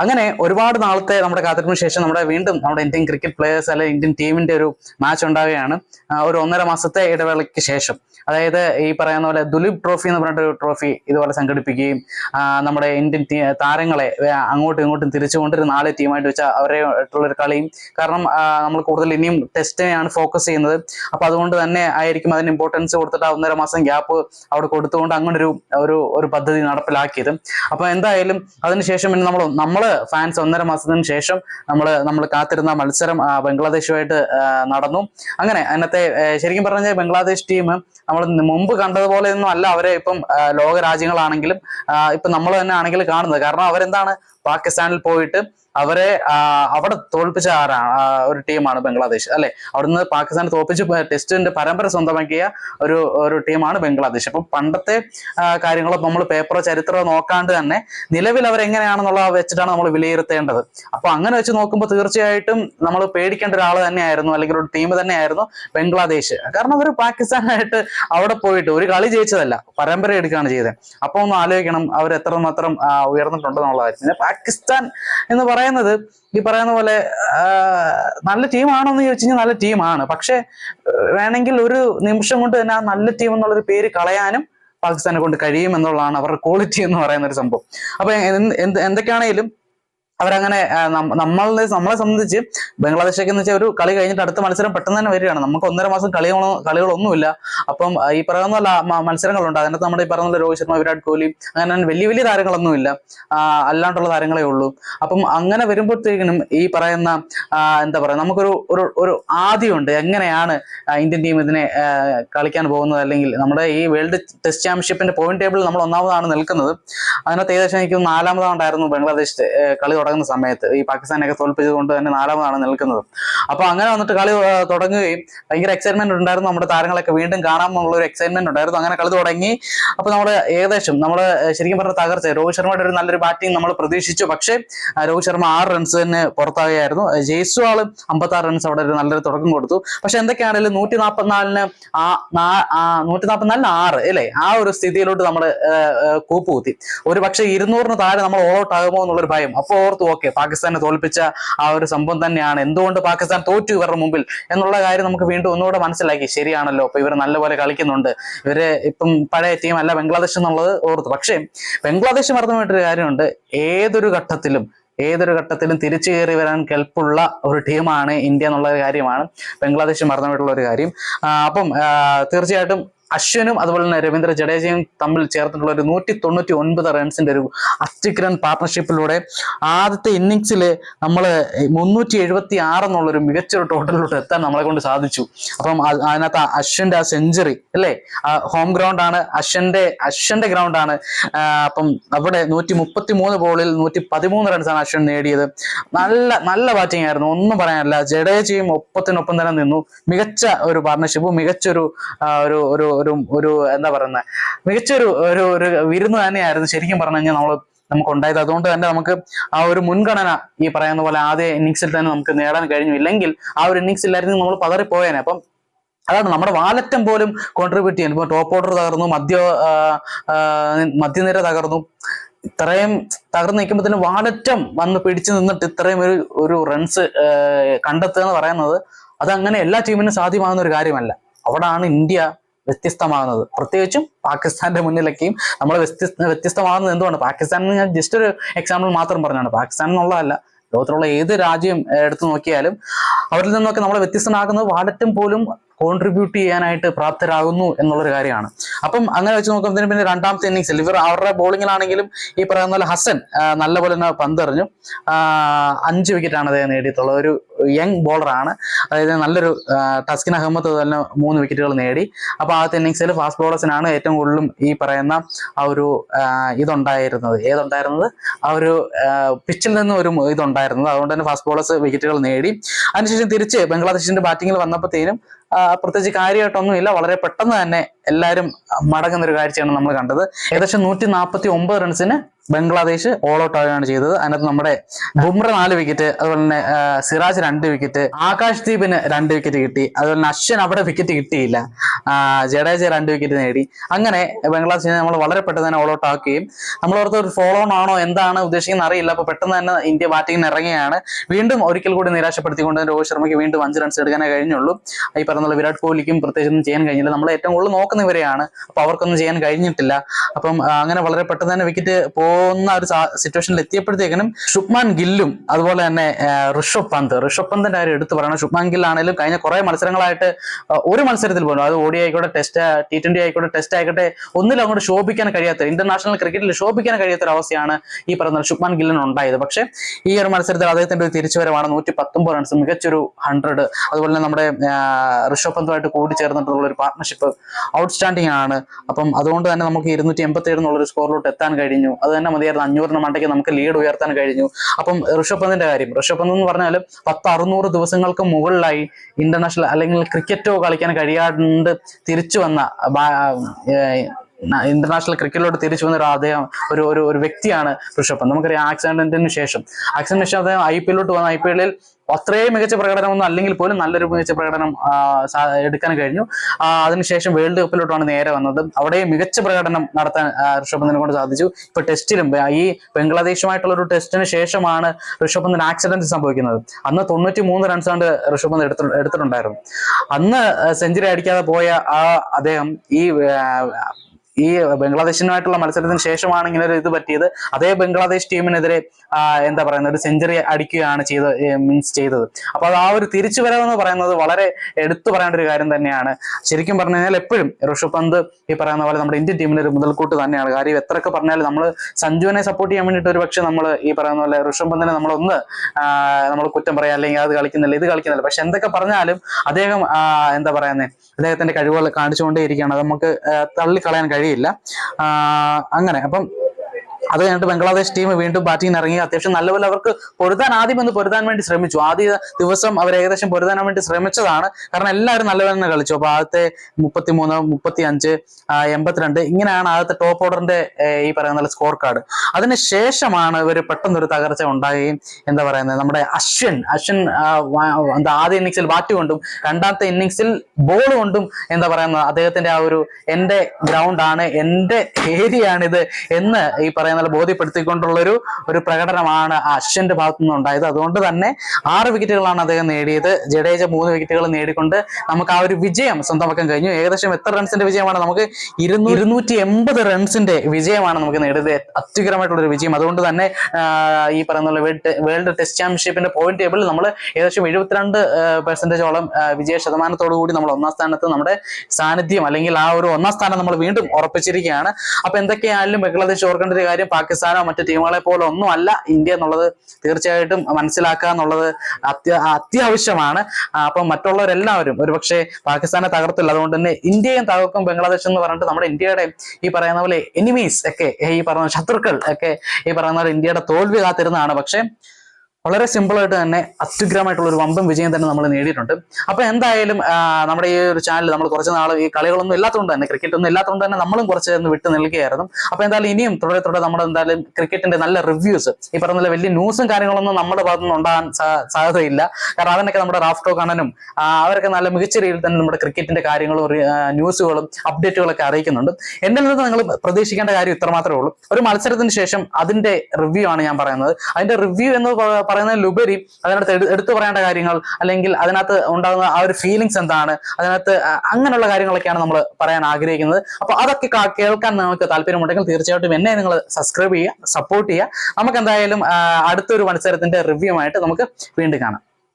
അങ്ങനെ ഒരുപാട് നാളത്തെ നമ്മുടെ കാത്തിരിപ്പിന് ശേഷം നമ്മുടെ വീണ്ടും നമ്മുടെ ഇന്ത്യൻ ക്രിക്കറ്റ് പ്ലേയേഴ്സ് അല്ലെങ്കിൽ ഇന്ത്യൻ ടീമിന്റെ ഒരു മാച്ച് ഉണ്ടാവുകയാണ്. ഒരു ഒന്നര മാസത്തെ ഇടവേളയ്ക്ക് ശേഷം. അതായത് ഈ പറയുന്ന പോലെ ദുലീപ് ട്രോഫി എന്ന് പറഞ്ഞിട്ട് ഒരു ട്രോഫി ഇതുപോലെ സംഘടിപ്പിക്കുകയും നമ്മുടെ ഇന്ത്യൻ താരങ്ങളെ അങ്ങോട്ടും ഇങ്ങോട്ടും തിരിച്ചുകൊണ്ടൊരു നാല് ടീമായിട്ട് വെച്ചാൽ അവരെ ആയിട്ടുള്ളൊരു കളിയും. കാരണം നമ്മൾ കൂടുതൽ ഇനിയും ടെസ്റ്റിനെയാണ് ഫോക്കസ് ചെയ്യുന്നത്. അപ്പൊ അതുകൊണ്ട് തന്നെ ആയിരിക്കും അതിന് ഇമ്പോർട്ടൻസ് കൊടുത്തിട്ട് ഒന്നര മാസം ഗ്യാപ്പ് അവിടെ കൊടുത്തുകൊണ്ട് അങ്ങനെ ഒരു ഒരു ഒരു പദ്ധതി നടപ്പിലാക്കിയത്. അപ്പൊ എന്തായാലും അതിനുശേഷം പിന്നെ നമ്മൾ നമ്മൾ ഫാൻസ് ഒന്നര മാസത്തിന് ശേഷം നമ്മൾ നമ്മൾ കാത്തിരുന്ന മത്സരം ബംഗ്ലാദേശുമായിട്ട് നടന്നു. അങ്ങനെ അന്നത്തെ ശരിക്കും പറഞ്ഞാൽ ബംഗ്ലാദേശ് ടീം നമ്മൾ മുമ്പ് കണ്ടതുപോലെ ഒന്നും അല്ല അവരെ ഇപ്പം ലോക രാജ്യങ്ങളാണെങ്കിലും ഇപ്പം നമ്മൾ തന്നെ ആണെങ്കിലും കാണുന്നത്. കാരണം അവരെന്താണ്? പാകിസ്ഥാനിൽ പോയിട്ട് അവരെ അവിടെ തോൽപ്പിച്ച ആരാണ് ഒരു ടീമാണ് ബംഗ്ലാദേശ് അല്ലെ? അവിടുന്ന് പാകിസ്ഥാനെ തോൽപ്പിച്ച് ടെസ്റ്റിന്റെ പരമ്പര സ്വന്തമാക്കിയ ഒരു ഒരു ടീമാണ് ബംഗ്ലാദേശ്. അപ്പൊ പണ്ടത്തെ ആ, കാര്യങ്ങളോ നമ്മൾ പേപ്പറോ ചരിത്രമോ നോക്കാണ്ട് തന്നെ നിലവിൽ അവരെങ്ങനെയാണെന്നുള്ള വെച്ചിട്ടാണ് നമ്മൾ വിലയിരുത്തേണ്ടത്. അപ്പൊ അങ്ങനെ വെച്ച് നോക്കുമ്പോൾ തീർച്ചയായിട്ടും നമ്മൾ പേടിക്കേണ്ട ഒരാൾ തന്നെയായിരുന്നു അല്ലെങ്കിൽ ഒരു ടീം തന്നെയായിരുന്നു ബംഗ്ലാദേശ്. കാരണം അവർ പാകിസ്ഥാനായിട്ട് അവിടെ പോയിട്ട് ഒരു കളി ജയിച്ചതല്ല പരമ്പര എടുക്കുകയാണ് ചെയ്തത് അപ്പൊ ഒന്ന് ആലോചിക്കണം അവർ എത്രമാത്രം ഉയർന്നിട്ടുണ്ടെന്നുള്ള ഉയർന്നിട്ടുണ്ടെന്നുള്ളതായിരുന്നു പിന്നെ പാകിസ്ഥാൻ എന്ന് പറയുന്നത് ഈ പറയുന്ന പോലെ നല്ല ടീമാണോ എന്ന് ചോദിച്ചു കഴിഞ്ഞാൽ നല്ല ടീമാണ്. പക്ഷെ വേണമെങ്കിൽ ഒരു നിമിഷം കൊണ്ട് തന്നെ ആ നല്ല ടീം എന്നുള്ളൊരു പേര് കളയാനും പാകിസ്ഥാനെ കൊണ്ട് കഴിയും എന്നുള്ളതാണ് അവരുടെ ക്വാളിറ്റി എന്ന് പറയുന്ന ഒരു സംഭവം. അപ്പൊ എന്ത് എന്തൊക്കെയാണെങ്കിലും അവരങ്ങനെ നമ്മളെ നമ്മളെ സംബന്ധിച്ച് ബംഗ്ലാദേശൊക്കെ എന്ന് വെച്ചാൽ ഒരു കളി കഴിഞ്ഞിട്ട് അടുത്ത മത്സരം പെട്ടെന്ന് തന്നെ വരികയാണ്. നമുക്ക് ഒന്നര മാസം കളികളോ കളികളൊന്നുമില്ല. അപ്പം ഈ പറയുന്ന മത്സരങ്ങളുണ്ട്. അതിനകത്ത് നമ്മുടെ ഈ പറയുന്ന രോഹിത് ശർമ്മ വിരാട് കോഹ്ലി അങ്ങനെ വലിയ വലിയ താരങ്ങളൊന്നുമില്ല. അല്ലാണ്ടുള്ള താരങ്ങളേ ഉള്ളൂ. അപ്പം അങ്ങനെ വരുമ്പോഴത്തേക്കിനും ഈ പറയുന്ന എന്താ പറയുക നമുക്കൊരു ഒരു ഒരു ആദ്യമുണ്ട് എങ്ങനെയാണ് ഇന്ത്യൻ ടീം ഇതിനെ കളിക്കാൻ പോകുന്നത്? അല്ലെങ്കിൽ നമ്മുടെ ഈ വേൾഡ് ടെസ്റ്റ് ചാമ്പ്യൻഷിപ്പിന്റെ പോയിന്റ് ടേബിളിൽ നമ്മൾ ഒന്നാമതാണ് നിൽക്കുന്നത്. അതിനകത്ത് ഏകദേശം എനിക്ക് നാലാമതാണ്ടായിരുന്നു ബംഗ്ലാദേശ് കളി തുടങ്ങുന്ന സമയത്ത് ഈ പാകിസ്ഥാനൊക്കെ തോൽപ്പിച്ചത് കൊണ്ട് തന്നെ നാലാമതാണ് നിൽക്കുന്നത്. അപ്പൊ അങ്ങനെ വന്നിട്ട് കളി തുടങ്ങുകയും ഭയങ്കര എക്സൈറ്റ്മെന്റ് ഉണ്ടായിരുന്നു. നമ്മുടെ താരങ്ങളൊക്കെ വീണ്ടും കാണാമെന്നുള്ള ഒരു എക്സൈറ്റ്മെന്റ് ഉണ്ടായിരുന്നു. അങ്ങനെ കളി തുടങ്ങി. അപ്പൊ നമ്മൾ ഏകദേശം നമ്മൾ ശരിക്കും പറഞ്ഞ തകർച്ച. രോഹിത് ശർമ്മയുടെ ഒരു നല്ലൊരു ബാറ്റിംഗ് നമ്മൾ പ്രതീക്ഷിച്ചു. പക്ഷേ രോഹിത് ശർമ്മ ആറ് റൺസ് തന്നെ പുറത്താകുകയായിരുന്നു ജയ്സ്വാൾ അമ്പത്തി ആറ് റൺസ് അവിടെ ഒരു നല്ലൊരു തുടക്കം കൊടുത്തു. പക്ഷെ എന്തൊക്കെയാണെങ്കിലും നൂറ്റി നാൽപ്പത്തിനാലിന് ആ നൂറ്റി നാൽപ്പത്തിനാലിന് ആറ് അല്ലേ? ആ ഒരു സ്ഥിതിയിലോട്ട് നമ്മൾ കൂപ്പുകുത്തി. ഒരു പക്ഷേ ഇരുന്നൂറിന് താഴെ നമ്മൾ ഓൾ ഔട്ട് ആകുമോ എന്നുള്ളൊരു ഭയം. അപ്പോൾ ഓർത്തു ഓക്കെ പാകിസ്ഥാനെ തോൽപ്പിച്ച ആ ഒരു സംഭവം തന്നെയാണ്. എന്തുകൊണ്ട് പാകിസ്ഥാൻ തോറ്റു ഇവരുടെ മുമ്പിൽ? എന്നുള്ള കാര്യം നമുക്ക് വീണ്ടും ഒന്നുകൂടെ മനസ്സിലാക്കി. ശരിയാണല്ലോ. അപ്പൊ ഇവർ നല്ലപോലെ കളിക്കുന്നുണ്ട്. ഇവർ ഇപ്പം പഴയ ടീം അല്ല ബംഗ്ലാദേശ് എന്നുള്ളത് ഓർത്തു. പക്ഷേ ബംഗ്ലാദേശ് മറന്നുപോയിട്ടൊരു കാര്യമുണ്ട്. ഏതൊരു ഘട്ടത്തിലും ഏതൊരു ഘട്ടത്തിലും തിരിച്ചു കയറി വരാൻ കെൽപ്പുള്ള ഒരു ടീമാണ് ഇന്ത്യ എന്നുള്ള കാര്യമാണ് ബംഗ്ലാദേശ് മറന്നുപോയിട്ടുള്ള ഒരു കാര്യം അപ്പം തീർച്ചയായിട്ടും അശ്വിനും അതുപോലെ തന്നെ രവീന്ദ്ര ജഡേജയും തമ്മിൽ ചേർത്തിട്ടുള്ള ഒരു നൂറ്റി തൊണ്ണൂറ്റി ഒൻപത് റൺസിന്റെ ഒരു അസ്റ്റിഗ്രൻ പാർട്ണർഷിപ്പിലൂടെ ആദ്യത്തെ ഇന്നിങ്സിൽ നമ്മൾ മുന്നൂറ്റി എഴുപത്തി ആറ് എന്നുള്ളൊരു മികച്ചൊരു ടോട്ടലിലോട്ട് എത്താൻ നമ്മളെ കൊണ്ട് സാധിച്ചു. അപ്പം അത് അതിനകത്ത് അശ്വന്റെ ആ സെഞ്ചുറി അല്ലേ? ഹോം ഗ്രൗണ്ട് ആണ് അശ്വന്റെ അശ്വന്റെ ഗ്രൗണ്ട് ആണ്. അപ്പം അവിടെ നൂറ്റി മുപ്പത്തി മൂന്ന് ബോളിൽ നൂറ്റി പതിമൂന്ന് റൺസാണ് അശ്വൻ നേടിയത്. നല്ല നല്ല ബാറ്റിംഗ് ആയിരുന്നു. ഒന്നും പറയാനല്ല. ജഡേജയും ഒപ്പത്തിനൊപ്പം തന്നെ നിന്നു. മികച്ച ഒരു പാർട്ണർഷിപ്പ് മികച്ചൊരു ആ, ഒരു ഒരു ഒരു ഒരു എന്താ പറയുന്നത് മികച്ചൊരു ഒരു ഒരു വിരുന്ന് തന്നെയായിരുന്നു ശരിക്കും പറഞ്ഞു കഴിഞ്ഞാൽ നമ്മൾ നമുക്ക് ഉണ്ടായത്. അതുകൊണ്ട് തന്നെ നമുക്ക് ആ ഒരു മുൻഗണന ഈ പറയുന്ന പോലെ ആദ്യ ഇന്നിങ്സിൽ തന്നെ നമുക്ക് നേടാൻ കഴിഞ്ഞു. ഇല്ലെങ്കിൽ ആ ഒരു ഇന്നിങ്സ് ഇല്ലായിരുന്നു നമ്മൾ പതറിപ്പോയേനെ. അപ്പം അതാണ് നമ്മുടെ വാലറ്റം പോലും കോൺട്രിബ്യൂട്ട് ചെയ്യാൻ. ഇപ്പൊ ടോപ്പ് ഓർഡർ തകർന്നു മധ്യ മദ്യനിര തകർന്നു. ഇത്രയും തകർന്ന് നിൽക്കുമ്പോഴത്തേനും വാലറ്റം വന്ന് പിടിച്ചു നിന്നിട്ട് ഇത്രയും ഒരു ഒരു റൺസ് കണ്ടെത്തുക എന്ന് പറയുന്നത് അതങ്ങനെ എല്ലാ ടീമിനും സാധ്യമാകുന്ന ഒരു കാര്യമല്ല. അവിടാണ് ഇന്ത്യ വ്യത്യസ്തമാകുന്നത്. പ്രത്യേകിച്ചും പാകിസ്ഥാന്റെ മുന്നിലൊക്കെയും നമ്മൾ വ്യത്യസ്ത വ്യത്യസ്തമാകുന്നത് എന്തുകൊണ്ട് പാകിസ്ഥാൻ ഞാൻ ജസ്റ്റ് ഒരു എക്സാമ്പിൾ മാത്രം പറഞ്ഞാണ് പാകിസ്ഥാൻ എന്നുള്ളതല്ല. ലോകത്തിലുള്ള ഏത് രാജ്യം എടുത്തു നോക്കിയാലും അവരിൽ നിന്നൊക്കെ നമ്മൾ വ്യത്യസ്തമാകുന്നത് വാലറ്റും പോലും കോൺട്രിബ്യൂട്ട് ചെയ്യാനായിട്ട് പ്രാപ്തരാകുന്നു എന്നുള്ളൊരു കാര്യമാണ്. അപ്പം അങ്ങനെ വെച്ച് നോക്കുമ്പോൾ പിന്നെ രണ്ടാമത്തെ ഇന്നിങ്സിൽ ഇവർ അവരുടെ ബോളിങ്ങിലാണെങ്കിലും ഈ പറയുന്ന പോലെ ഹസൻ നല്ലപോലെ തന്നെ പന്തെറിഞ്ഞു. അഞ്ച് വിക്കറ്റാണ് അദ്ദേഹം നേടിയിട്ടുള്ളത്. ഒരു യങ് ബോളറാണ് അതായത് നല്ലൊരു ടസ്കിൻ അഹമ്മദ് തന്നെ മൂന്ന് വിക്കറ്റുകൾ നേടി. അപ്പോൾ ആദ്യത്തെ ഇന്നിങ്സിൽ ഫാസ്റ്റ് ബോളേഴ്സിനാണ് ഏറ്റവും കൂടുതലും ഈ പറയുന്ന ആ ഒരു ഇതുണ്ടായിരുന്നത്. ഏതുണ്ടായിരുന്നത്? ആ ഒരു പിച്ചിൽ നിന്ന് ഒരു ഇതുണ്ടായിരുന്നത്. അതുകൊണ്ട് തന്നെ ഫാസ്റ്റ് ബോളേഴ്സ് വിക്കറ്റുകൾ നേടി. അതിനുശേഷം തിരിച്ച് ബംഗ്ലാദേശിന്റെ ബാറ്റിങ്ങിൽ വന്നപ്പോഴത്തേനും പ്രത്യേകിച്ച് കാര്യമായിട്ടൊന്നുമില്ല. വളരെ പെട്ടെന്ന് തന്നെ എല്ലാവരും മടങ്ങുന്ന ഒരു കാഴ്ചയാണ് നമ്മൾ കണ്ടത്. ഏകദേശം നൂറ്റി നാൽപ്പത്തി ഒമ്പത് റൺസിന് ബംഗ്ലാദേശ് ഓൾ ഔട്ട് ആവുകയാണ് ചെയ്തത്. അതിനകത്ത് നമ്മുടെ ബുംറ നാല് വിക്കറ്റ് അതുപോലെ തന്നെ സിറാജ് രണ്ട് വിക്കറ്റ് ആകാശ് ദീപിന് രണ്ട് വിക്കറ്റ് കിട്ടി. അതുപോലെ തന്നെ അശ്വൻ അവിടെ വിക്കറ്റ് കിട്ടിയില്ല. ജഡേജ രണ്ട് വിക്കറ്റ് നേടി. അങ്ങനെ ബംഗ്ലാദേശിനെ നമ്മൾ വളരെ പെട്ടെന്ന് തന്നെ ഓൾ ഔട്ട് ആക്കുകയും നമ്മൾ ഓർത്ത് ഒരു ഫോളോ ആണോ എന്താണ് ഉദ്ദേശിക്കുന്നത് അറിയില്ല അപ്പൊ പെട്ടെന്ന് തന്നെ ഇന്ത്യ ബാറ്റിംഗിന് ഇറങ്ങിയാണ് വീണ്ടും ഒരിക്കൽ കൂടി നിരാശപ്പെടുത്തിക്കൊണ്ട് രോഹിത് ശർമ്മയ്ക്ക് വീണ്ടും അഞ്ച് റൺസ് എടുക്കാനേ കഴിഞ്ഞുള്ളൂ. ഈ പറഞ്ഞ വിരാട് കോഹ്ലിക്കും പ്രത്യേകിച്ച് ഒന്നും ചെയ്യാൻ കഴിഞ്ഞില്ല. നമ്മൾ ഏറ്റവും കൂടുതൽ നോക്കുന്നവരെയാണ്. അപ്പൊ അവർക്കൊന്നും ചെയ്യാൻ കഴിഞ്ഞിട്ടില്ല. അപ്പം അങ്ങനെ വളരെ പെട്ടെന്ന് തന്നെ വിക്കറ്റ് പോകുന്ന ഒരു സിറ്റുവേഷനിൽ എത്തിയപ്പോഴത്തേക്കിനും ഷുഭ്മാൻ ഗില്ലും അതുപോലെ തന്നെ ഋഷഭ് പന്ത് ഋഷഭ് പന്തിന്റെ കാര്യം എടുത്തു പറയണം. ഷുഭ്മാൻ ഗിൽ ആണെങ്കിലും കഴിഞ്ഞ കുറെ മത്സരങ്ങളായിട്ട് ഒരു മത്സരത്തിൽ പോലും അത് ഓടി ആയിക്കോട്ടെ ടെസ്റ്റ് ടി ട്വന്റി ആയിക്കോട്ടെ ടെസ്റ്റ് ആയിക്കോട്ടെ ഒന്നിലും അങ്ങോട്ട് ശോഭിക്കാൻ കഴിയാത്ത ഇന്റർനാഷണൽ ക്രിക്കറ്റിൽ ശോഭിക്കാൻ കഴിയാത്ത ഒരു അവസ്ഥയാണ് ഈ പറയുന്ന ഷുഭ്മാൻ ഗില്ലിന് ഉണ്ടായത്. പക്ഷേ ഈ ഒരു മത്സരത്തിൽ അദ്ദേഹത്തിന്റെ ഒരു തിരിച്ചുവരവാണ് നൂറ്റി പത്തൊമ്പത് റൺസ് മികച്ചൊരു ഹൺഡ്രഡ് അതുപോലെ തന്നെ നമ്മുടെ ഋഷഭ് പന്തുമായിട്ട് കൂടി ചേർന്നിട്ടുള്ള ഒരു പാർട്ട്ണർഷിപ്പ് ഔട്ട്സ്റ്റാൻഡിംഗ് ആണ്. അപ്പം അതുകൊണ്ട് തന്നെ നമുക്ക് ഇരുന്നൂറ്റി എൺപത്തി ഏഴ് എന്നുള്ള ഒരു സ്കോറിലോട്ട് എത്താൻ കഴിഞ്ഞു. അത് തന്നെ മതിയായിരുന്നു. അഞ്ഞൂറിന് മണ്ടയ്ക്ക് നമുക്ക് ലീഡ് ഉയർത്താൻ കഴിഞ്ഞു. അപ്പം ഋഷഭ് പന്തിന്റെ കാര്യം. ഋഷഭ് പന്ത് എന്ന് പറഞ്ഞാൽ പത്ത് അറുന്നൂറ് ദിവസങ്ങൾക്ക് മുകളിലായി ഇന്റർനാഷണൽ അല്ലെങ്കിൽ ക്രിക്കറ്റോ കളിക്കാൻ കഴിയാണ്ട് തിരിച്ചു വന്ന ഇന്റർനാഷണൽ ക്രിക്കറ്റിലോട്ട് തിരിച്ചു വന്ന ഒരു അദ്ദേഹം ഒരു ഒരു ഒരു വ്യക്തിയാണ് ഋഷഭ്. നമുക്കറിയാം ആക്സിഡന്റിന് ശേഷം. ആക്സിഡന്റിന് ശേഷം അദ്ദേഹം ഐ പി എല്ലിലോട്ട് വന്ന ഐ പി എല്ലിൽ അത്രയും മികച്ച പ്രകടനമൊന്നും അല്ലെങ്കിൽ പോലും നല്ലൊരു മികച്ച പ്രകടനം എടുക്കാൻ കഴിഞ്ഞു. അതിനുശേഷം വേൾഡ് കപ്പിലോട്ടാണ് നേരെ വന്നത്. അവിടെയും മികച്ച പ്രകടനം നടത്താൻ ഋഷഭ് പന്തിനെ കൊണ്ട് സാധിച്ചു. ഇപ്പൊ ടെസ്റ്റിലും ഈ ബംഗ്ലാദേശുമായിട്ടുള്ള ഒരു ടെസ്റ്റിന് ശേഷമാണ് ഋഷഭ് പന്തിന് ആക്സിഡന്റ് സംഭവിക്കുന്നത്. അന്ന് തൊണ്ണൂറ്റി മൂന്ന് ആണ് ഋഷഭ് പന്ത് എടുത്തു എടുത്തിട്ടുണ്ടായിരുന്നു അന്ന് സെഞ്ചുറി അടിക്കാതെ പോയ ആ അദ്ദേഹം ഈ ഈ ബംഗ്ലാദേശിനുമായിട്ടുള്ള മത്സരത്തിന് ശേഷമാണ് ഇങ്ങനെ ഒരു ഇത് പറ്റിയത്. അതേ ബംഗ്ലാദേശ് ടീമിനെതിരെ എന്താ പറയുന്നത് ഒരു സെഞ്ചുറി അടിക്കുകയാണ് ചെയ്ത് മീൻസ് ചെയ്തത്. അപ്പൊ അത് ആ ഒരു തിരിച്ചു വരവെന്ന് പറയുന്നത് വളരെ എടുത്തു പറയേണ്ട ഒരു കാര്യം തന്നെയാണ്. ശരിക്കും പറഞ്ഞു കഴിഞ്ഞാൽ എപ്പോഴും ഋഷഭ് പന്ത് ഈ പറയുന്ന പോലെ നമ്മുടെ ഇന്ത്യൻ ടീമിന് ഒരു മുതൽക്കൂട്ട് തന്നെയാണ്. കാര്യം എത്രയൊക്കെ പറഞ്ഞാലും നമ്മൾ സഞ്ജുവിനെ സപ്പോർട്ട് ചെയ്യാൻ വേണ്ടിയിട്ട് ഒരു നമ്മൾ ഈ പറയുന്ന പോലെ ഋഷഭ് പന്തിനെ നമ്മളൊന്ന് നമ്മൾ കുറ്റം പറയാം അല്ലെങ്കിൽ അത് കളിക്കുന്നില്ല ഇത് കളിക്കുന്നില്ല. പക്ഷെ എന്തൊക്കെ പറഞ്ഞാലും അദ്ദേഹം എന്താ പറയുന്നത് അദ്ദേഹത്തിന്റെ കഴിവുകൾ കാണിച്ചുകൊണ്ടേയിരിക്കുകയാണ്. അത് നമുക്ക് തള്ളിക്കളയാൻ കഴിയില്ല. അങ്ങനെ. അപ്പം അത് കഴിഞ്ഞിട്ട് ബംഗ്ലാദേശ് ടീം വീണ്ടും ബാറ്റിംഗ് ഇറങ്ങി. അത്യാവശ്യം നല്ലപോലെ അവർക്ക് പൊരുതാൻ ആദ്യം ഒന്ന് പൊരുതാൻ വേണ്ടി ശ്രമിച്ചു. ആദ്യ ദിവസം അവർ ഏകദേശം പൊരുതാൻ വേണ്ടി ശ്രമിച്ചതാണ്. കാരണം എല്ലാവരും നല്ലപോലെ തന്നെ കളിച്ചു. അപ്പൊ ആദ്യത്തെ മുപ്പത്തി മൂന്ന് മുപ്പത്തി അഞ്ച് എൺപത്തിരണ്ട് ഇങ്ങനെയാണ് ആദ്യത്തെ ടോപ്പ് ഓർഡറിന്റെ ഈ പറയുന്ന സ്കോർ കാർഡ് അതിനുശേഷമാണ് ഇവർ പെട്ടെന്ന് ഒരു തകർച്ച ഉണ്ടാകുകയും എന്താ പറയുന്നത് നമ്മുടെ അശ്വിൻ അശ്വിൻ എന്താ ആദ്യ ഇന്നിങ്സിൽ ബാറ്റ് കൊണ്ടും രണ്ടാമത്തെ ഇന്നിങ്സിൽ ബോൾ കൊണ്ടും എന്താ പറയുന്നത് അദ്ദേഹത്തിന്റെ ആ ഒരു എന്റെ ഗ്രൗണ്ട് ആണ് എന്റെ ഏരിയ ആണിത് എന്ന് ഈ പറയുന്ന പോലെ ബോധ്യപ്പെടുത്തിക്കൊണ്ടുള്ള ഒരു പ്രകടനമാണ് അശ്വിന്റെ ഭാഗത്തു നിന്ന് ഉണ്ടായത് അതുകൊണ്ട് തന്നെ ആറ് വിക്കറ്റുകളാണ് അദ്ദേഹം നേടിയത്. ജഡേജ മൂന്ന് വിക്കറ്റുകൾ നേടിക്കൊണ്ട് നമുക്ക് ആ ഒരു വിജയം സ്വന്തമാക്കാൻ കഴിഞ്ഞു. ഏകദേശം എത്ര റൺസിന്റെ വിജയമാണ് നമുക്ക്? ഇരുന്നൂ ഇരുന്നൂറ്റി എൺപത് റൺസിന്റെ വിജയമാണ് നമുക്ക് നേടിയത്. അത്യുഗ്രമായിട്ടുള്ള ഒരു വിജയം. അതുകൊണ്ട് തന്നെ ഈ പറയുന്ന വേൾഡ് ടെസ്റ്റ് ചാമ്പ്യൻഷിപ്പിന്റെ പോയിന്റ് ടേബിളിൽ നമ്മൾ ഏകദേശം എഴുപത്തിരണ്ട് പെർസെന്റേജോളം വിജയ ശതമാനത്തോടു കൂടി നമ്മൾ ഒന്നാം സ്ഥാനത്ത് നമ്മുടെ സാന്നിധ്യം അല്ലെങ്കിൽ ആ ഒരു ഒന്നാം സ്ഥാനം നമ്മൾ വീണ്ടും ഉറപ്പിച്ചിരിക്കുകയാണ്. അപ്പൊ എന്തൊക്കെയായാലും ബംഗ്ലാദേശ് ഓർക്കേണ്ട ഒരു കാര്യം പാകിസ്ഥാനോ മറ്റു ടീമുകളെ പോലെ ഒന്നും അല്ല ഇന്ത്യ എന്നുള്ളത് തീർച്ചയായിട്ടും മനസ്സിലാക്കുക എന്നുള്ളത് അത്യ അത്യാവശ്യമാണ്. അപ്പം മറ്റുള്ളവരെല്ലാവരും ഒരുപക്ഷെ പാകിസ്ഥാനെ തകർത്തില്ല. അതുകൊണ്ട് തന്നെ ഇന്ത്യയും തകർക്കും ബംഗ്ലാദേശ് എന്ന് പറഞ്ഞിട്ട് നമ്മുടെ ഇന്ത്യയുടെ ഈ പറയുന്ന പോലെ എനിമീസ് ഒക്കെ ഈ പറയുന്ന ശത്രുക്കൾ ഒക്കെ ഈ പറയുന്ന പോലെ ഇന്ത്യയുടെ തോൽവി കാത്തിരുന്നതാണ്. പക്ഷേ വളരെ സിമ്പിളായിട്ട് തന്നെ അത്യുഗ്രമായിട്ടുള്ള ഒരു വമ്പൻ വിജയം തന്നെ നമ്മൾ നേടിയിട്ടുണ്ട്. അപ്പൊ എന്തായാലും നമ്മുടെ ഈ ഒരു ചാനൽ നമ്മൾ കുറച്ച് നാൾ ഈ കളികളൊന്നും ഇല്ലാത്തതുകൊണ്ട് തന്നെ ക്രിക്കറ്റ് ഒന്നും ഇല്ലാത്തതുകൊണ്ട് തന്നെ നമ്മളും കുറച്ച് ഒന്ന് വിട്ട് നിൽക്കുകയായിരുന്നു. അപ്പൊ എന്തായാലും ഇനിയും തുടരെ തുടരെ നമ്മൾ എന്തായാലും ക്രിക്കറ്റിന്റെ നല്ല റിവ്യൂസ് ഈ പറഞ്ഞ വലിയ ന്യൂസും കാര്യങ്ങളൊന്നും നമ്മുടെ ഭാഗത്തു നിന്ന് ഉണ്ടാകാൻ സാധ്യതയില്ല. കാരണം അതിനൊക്കെ നമ്മുടെ റാഫ്റ്റോ കണ്ണനും അവരൊക്കെ നല്ല മികച്ച രീതിയിൽ തന്നെ നമ്മുടെ ക്രിക്കറ്റിന്റെ കാര്യങ്ങളും ന്യൂസുകളും അപ്ഡേറ്റുകളൊക്കെ അറിയിക്കുന്നുണ്ട്. എന്നിൽ നിന്ന് നിങ്ങൾ പ്രതീക്ഷിക്കേണ്ട കാര്യം ഇത്ര മാത്രമേ ഉള്ളൂ. ഒരു മത്സരത്തിന് ശേഷം അതിന്റെ റിവ്യൂ ആണ് ഞാൻ പറയുന്നത്. അതിന്റെ റിവ്യൂ എന്ന് പറയുന്നതിലുപരി അതിനകത്ത് എടു- എടുത്തു പറയേണ്ട കാര്യങ്ങൾ അല്ലെങ്കിൽ അതിനകത്ത് ഉണ്ടാകുന്ന ആ ഒരു ഫീലിങ്സ് എന്താണ് അതിനകത്ത് അങ്ങനെയുള്ള കാര്യങ്ങളൊക്കെയാണ് നമ്മൾ പറയാൻ ആഗ്രഹിക്കുന്നത്. അപ്പൊ അതൊക്കെ കേൾക്കാൻ നിങ്ങൾക്ക് താല്പര്യമുണ്ടെങ്കിൽ തീർച്ചയായിട്ടും എന്നെ നിങ്ങൾ സബ്സ്ക്രൈബ് ചെയ്യുക സപ്പോർട്ട് ചെയ്യുക. നമുക്ക് എന്തായാലും അടുത്തൊരു മത്സരത്തിന്റെ റിവ്യൂ ആയിട്ട് നമുക്ക് വീണ്ടും കാണാം.